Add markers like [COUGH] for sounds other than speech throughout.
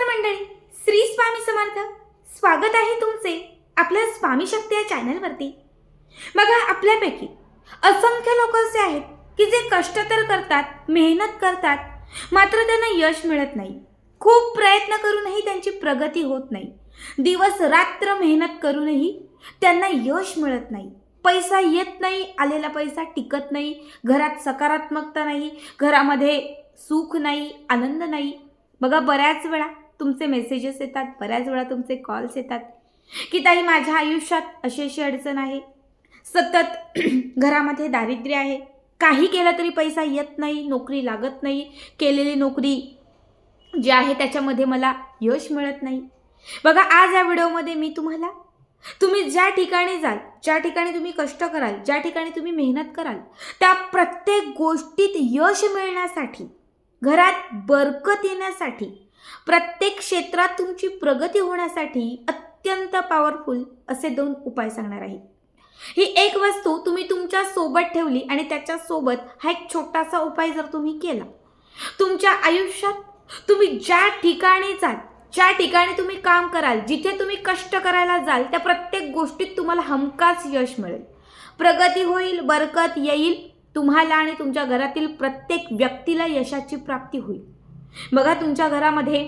नमस्कार मंडळी. श्री स्वामी समर्थ. स्वागत आहे तुमचे आपल्या स्वामी शक्ती या चॅनलवरती. बघा आपल्यापैकी असंख्य लोक असे आहेत की जे कष्ट तर करतात मेहनत करतात मात्र त्यांना यश मिळत नाही. खूप प्रयत्न करूनही त्यांची प्रगती होत नाही. दिवस रात्र मेहनत करूनही त्यांना यश मिळत नाही. पैसा येत नाही आलेला पैसा टिकत नाही घरात सकारात्मकता नाही घरामध्ये सुख नाही आनंद नाही. बघा बऱ्याच वेळा तुमचे मेसेजेस येतात बऱ्याच वेळा तुमचे कॉल्स येतात. की ताई माझ्या आयुष्यात अशी अशी अडचण आहे. सतत [CLEARS THROAT] घरामध्ये दारिद्र्य आहे. काही केलं तरी पैसा येत नाही नोकरी लागत नाही. केलेली नोकरी जी आहे त्याच्यामध्ये मला यश मिळत नाही. बघा आज या व्हिडिओमध्ये मी तुम्हाला तुम्ही ज्या ठिकाणी जाल ज्या ठिकाणी तुम्ही कष्ट कराल ज्या ठिकाणी तुम्ही मेहनत कराल त्या प्रत्येक गोष्टीत यश मिळण्यासाठी घरात बरकत येण्यासाठी प्रत्येक क्षेत्रात तुमची प्रगती होण्यासाठी अत्यंत पॉवरफुल असे दोन उपाय सांगणार आहे. ही एक वस्तू तुम्ही तुमच्यासोबत ठेवली आणि त्याच्यासोबत हा एक छोटासा उपाय जर तुम्ही केला तुमच्या आयुष्यात तुम्ही ज्या ठिकाणी जाल ज्या ठिकाणी तुम्ही काम कराल जिथे तुम्ही कष्ट करायला जाल त्या प्रत्येक गोष्टीत तुम्हाला हमखास यश मिळेल. प्रगती होईल बरकत येईल तुम्हाला आणि तुमच्या घरातील प्रत्येक व्यक्तीला यशाची प्राप्ती होईल. बघा तुमच्या घरामध्ये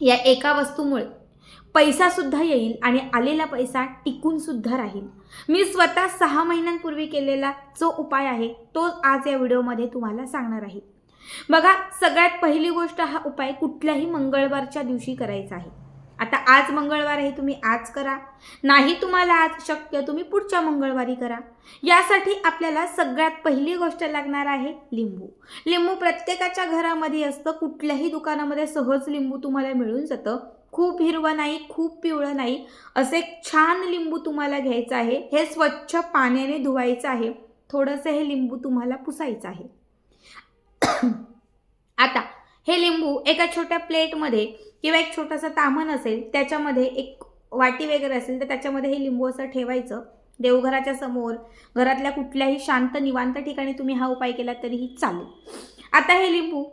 या एका वस्तूमुळे पैसासुद्धा येईल आणि आलेला पैसा टिकूनसुद्धा राहील. मी स्वतः सहा महिन्यांपूर्वी केलेला जो उपाय आहे तो आज या व्हिडिओमध्ये तुम्हाला सांगणार आहे. बघा सगळ्यात पहिली गोष्ट हा उपाय कुठल्याही मंगळवारच्या दिवशी करायचा आहे. आता आज मंगळवार आहे तुम्ही आज करा. नाही तुम्हाला आज शक्य तुम्ही पुढच्या मंगळवारी करा. यासाठी आपल्याला सगळ्यात पहिली गोष्ट लागणार आहे लिंबू. लिंबू प्रत्येकाच्या घरामध्ये असतं कुठल्याही दुकानामध्ये सहज लिंबू तुम्हाला मिळून जातं. खूप हिरवं नाही खूप पिवळं नाही असे एक छान लिंबू तुम्हाला घ्यायचं आहे. हे स्वच्छ पाण्याने धुवायचं आहे. थोडंसं हे लिंबू तुम्हाला पुसायचं आहे. [COUGHS] आता हे लिंबू एका छोट्या प्लेटमध्ये किंवा एक छोटासा तामण असेल त्याच्यामध्ये एक वाटी वगैरे असेल तर त्याच्यामध्ये हे लिंबू असं ठेवायचं. देवघराच्या समोर घरातल्या कुठल्याही शांत निवांत ठिकाणी तुम्ही हा उपाय केला तरीही चालेल. आता हे लिंबू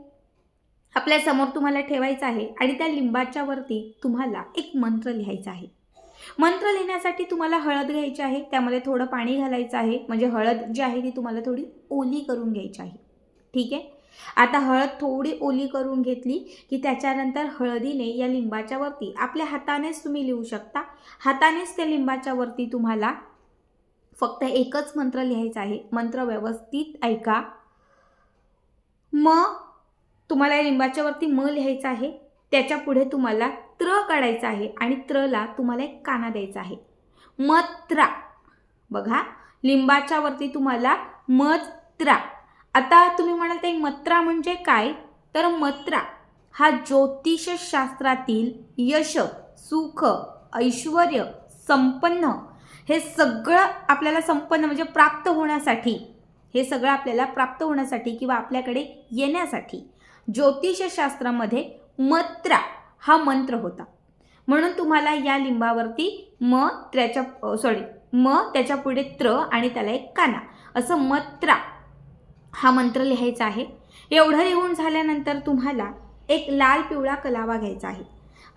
आपल्यासमोर तुम्हाला ठेवायचं आहे आणि त्या लिंबाच्या वरती तुम्हाला एक मंत्र लिहायचा आहे. मंत्र लिहिण्यासाठी तुम्हाला हळद घ्यायची आहे त्यामध्ये थोडं पाणी घालायचं आहे म्हणजे हळद जी आहे ती तुम्हाला थोडी ओली करून घ्यायची आहे. ठीक आहे? आता हळद थोडी ओली करून घेतली की त्याच्यानंतर हळदीने या लिंबाच्या वरती आपल्या हातानेच तुम्ही लिहू शकता. हातानेच त्या लिंबाच्या वरती तुम्हाला फक्त एकच मंत्र लिहायचा आहे. मंत्र व्यवस्थित ऐका. म तुम्हाला या लिंबाच्या वरती म लिहायचं आहे. त्याच्या पुढे तुम्हाला त्र काढायचं आहे आणि त्रला तुम्हाला एक काना द्यायचा आहे. मत्रा बघा लिंबाच्या वरती तुम्हाला मत्रा आता तुम्ही म्हणाल ते मत्रा म्हणजे काय? तर मत्रा हा ज्योतिषशास्त्रातील यश सुख ऐश्वर संपन्न हे सगळं आपल्याला संपन्न म्हणजे प्राप्त होण्यासाठी हे सगळं आपल्याला प्राप्त होण्यासाठी किंवा आपल्याकडे येण्यासाठी ज्योतिषशास्त्रामध्ये मत्रा हा मंत्र होता. म्हणून तुम्हाला या लिंबावरती म त्याच्या सॉरी म त्याच्या पुढे त्र आणि त्याला एक काना. असं मत्रा हा मंत्र लिहायचा आहे. एवढं लिहून झाल्यानंतर तुम्हाला एक लाल पिवळा कलावा घ्यायचा आहे.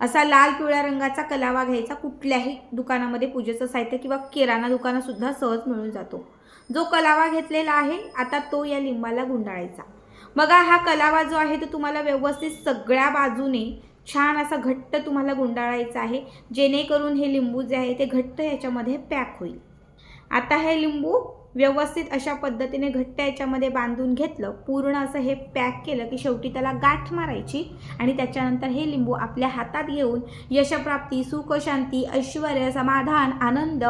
असा लाल पिवळ्या रंगाचा कलावा घ्यायचा कुठल्याही दुकानामध्ये पूजेचं साहित्य किंवा किराणा दुकानासुद्धा सहज मिळून जातो. जो कलावा घेतलेला आहे आता तो या लिंबाला गुंडाळायचा. बघा हा कलावा जो आहे तो तुम्हाला व्यवस्थित सगळ्या बाजूने छान असा घट्ट तुम्हाला गुंडाळायचा आहे. जेणेकरून हे लिंबू जे आहे ते घट्ट याच्यामध्ये पॅक होईल. आता हे लिंबू व्यवस्थित अशा पद्धतीने घट्ट याच्यामध्ये बांधून घेतलं. पूर्ण असं हे पॅक केलं की शेवटी त्याला गाठ मारायची आणि त्याच्यानंतर हे लिंबू आपल्या हातात घेऊन यशप्राप्ती सुखशांती ऐश्वर समाधान आनंद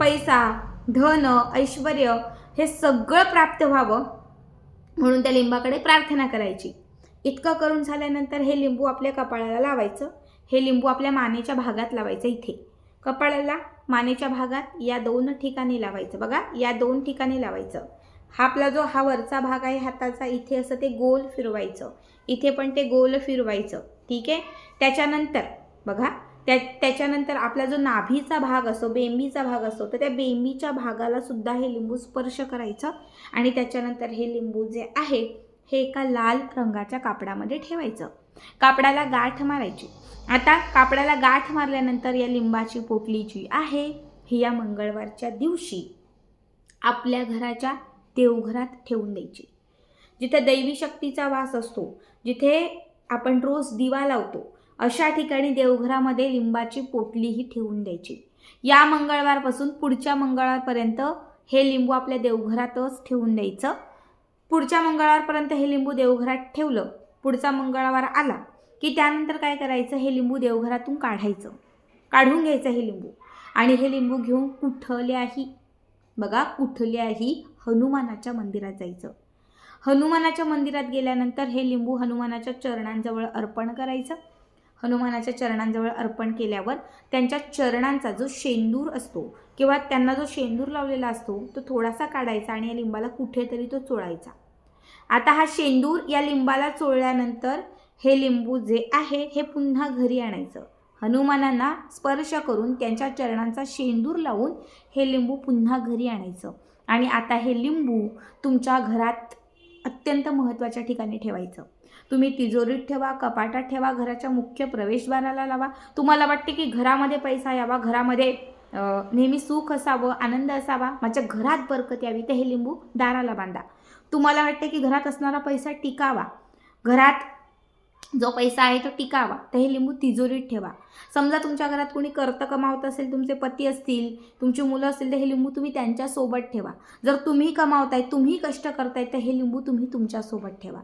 पैसा धन ऐश्वर हे सगळं प्राप्त व्हावं म्हणून त्या लिंबाकडे प्रार्थना करायची. इतकं करून झाल्यानंतर हे लिंबू आपल्या कपाळाला लावायचं. हे लिंबू आपल्या मानेच्या भागात लावायचं इथे. कपाळाला मानेच्या भागात या दोन ठिकाणी लावायचं. बघा या दोन ठिकाणी लावायचं. हा आपला जो हा वरचा भाग आहे हाताचा इथे असं ते गोल फिरवायचं. इथे पण ते गोल फिरवायचं. ठीक आहे? त्याच्यानंतर बघा त्या त्याच्यानंतर आपला जो नाभीचा भाग असो बेंबीचा भाग असो तर त्या बेंबीच्या भागाला सुद्धा हे लिंबू स्पर्श करायचं आणि त्याच्यानंतर हे लिंबू जे आहे हे एका लाल रंगाच्या कापडामध्ये ठेवायचं. कापडाला गाठ मारायची. आता कापडाला गाठ मारल्यानंतर या लिंबाची पोटली जी आहे ही या मंगळवारच्या दिवशी आपल्या घराच्या देवघरात ठेवून द्यायची. जिथे दैवी शक्तीचा वास असतो जिथे आपण रोज दिवा लावतो अशा ठिकाणी देवघरामध्ये लिंबाची पोटलीही ठेवून द्यायची. या मंगळवारपासून पुढच्या मंगळवारपर्यंत हे लिंबू आपल्या देवघरातच ठेवून द्यायचं. पुढच्या मंगळवारपर्यंत हे लिंबू देवघरात ठेवलं पुढचा मंगळवार आला की त्यानंतर काय करायचं? हे लिंबू देवघरातून काढायचं. काढून घ्यायचं हे लिंबू. आणि हे लिंबू घेऊन कुठल्याही बघा कुठल्याही हनुमानाच्या मंदिरात जायचं. हनुमानाच्या मंदिरात गेल्यानंतर हे लिंबू हनुमानाच्या चरणांजवळ अर्पण करायचं. हनुमानाच्या चरणांजवळ अर्पण केल्यावर त्यांच्या चरणांचा जो शेंदूर असतो किंवा त्यांना जो शेंदूर लावलेला असतो तो थोडासा काढायचा आणि या लिंबाला कुठेतरी तो चोळायचा. आता हा शेंदूर या लिंबाला चोळल्यानंतर हे लिंबू जे आहे हे पुन्हा घरी आणायचं. हनुमानांना स्पर्श करून त्यांच्या चरणांचा शेंदूर लावून हे लिंबू पुन्हा घरी आणायचं. आणि आता हे लिंबू तुमच्या घरात अत्यंत महत्त्वाच्या ठिकाणी ठेवायचं. तुम्ही तिजोरीत ठेवा कपाटात ठेवा घराच्या मुख्य प्रवेशद्वाराला लावा. तुम्हाला वाटते की घरामध्ये पैसा यावा घरामध्ये नेहमी सुख असावं आनंद असावा माझ्या घरात बरकत यावी तर हे लिंबू दाराला बांधा. तुम्हाला वाटते की घरात असणारा पैसा टिकावा. घरात जो पैसा आहे तो टिकावा. तर हे लिंबू तिजोरीत ठेवा. समजा तुमच्या घरात कोणी कर्त कमावत असेल तुमचे पती असतील तुमची मुलं असतील तर हे लिंबू तुम्ही त्यांच्यासोबत ठेवा. जर तुम्ही कमावताय तुम्ही कष्ट करताय तर हे लिंबू तुम्ही तुमच्यासोबत ठेवा.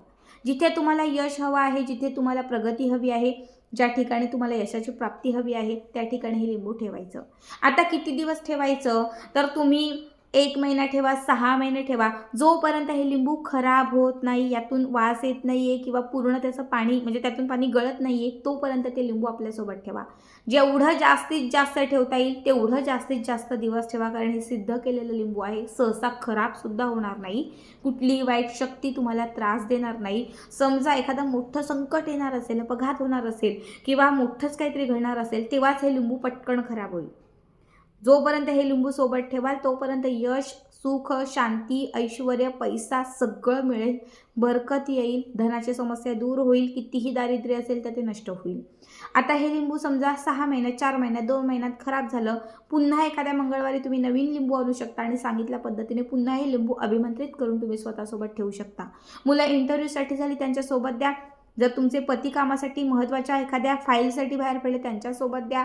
जिथे तुम्हाला यश हवं आहे जिथे तुम्हाला प्रगती हवी आहे ज्या ठिकाणी तुम्हाला यशाची प्राप्ती हवी आहे त्या ठिकाणी हे लिंबू ठेवायचं. आता किती दिवस ठेवायचं? तर तुम्ही एक महिना ठेवा सहा महिने ठेवा. जोपर्यंत हे लिंबू खराब होत नाही यातून वास येत नाही आहे किंवा पूर्ण त्याचं पाणी म्हणजे त्यातून पाणी गळत नाही आहे तोपर्यंत ते लिंबू आपल्यासोबत ठेवा. जेवढं जास्तीत जास्त ठेवता येईल तेवढं जास्तीत जास्त दिवस ठेवा कारण हे सिद्ध केलेलं लिंबू आहे. सहसा खराबसुद्धा होणार नाही. कुठलीही वाईट शक्ती तुम्हाला त्रास देणार नाही. समजा एखादं मोठं संकट येणार असेल अपघात होणार असेल किंवा मोठंच काहीतरी घडणार असेल तेव्हाच हे लिंबू पटकन खराब होईल. जोपर्यंत हे लिंबू सोबत ठेवाल तोपर्यंत यश सुख शांती ऐश्वर पैसा सगळं मिळेल. बरकत येईल. धनाची समस्या दूर होईल. कितीही दारिद्र्य असेल तर ते नष्ट होईल. आता हे लिंबू समजा सहा महिन्यात चार महिन्यात दोन महिन्यात खराब झालं. पुन्हा एखाद्या मंगळवारी तुम्ही नवीन लिंबू आणू शकता आणि सांगितल्या पद्धतीने पुन्हा हे लिंबू अभिमंत्रित करून तुम्ही स्वतःसोबत ठेवू शकता. मुलं इंटरव्ह्यूसाठी झाली त्यांच्यासोबत द्या. जर तुमचे पती कामासाठी महत्त्वाच्या एखाद्या फाईलसाठी बाहेर पडले त्यांच्यासोबत द्या.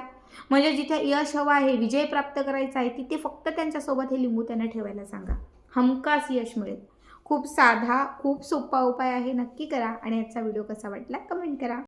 म्हणजे जिथे यश हवं आहे विजय प्राप्त करायचा आहे तिथे फक्त त्यांच्यासोबत हे लिंबू त्यांना ठेवायला सांगा. हमखास यश मिळेल. खूप साधा खूप सोपा उपाय आहे. नक्की करा आणि याचा व्हिडिओ कसा वाटला कमेंट करा.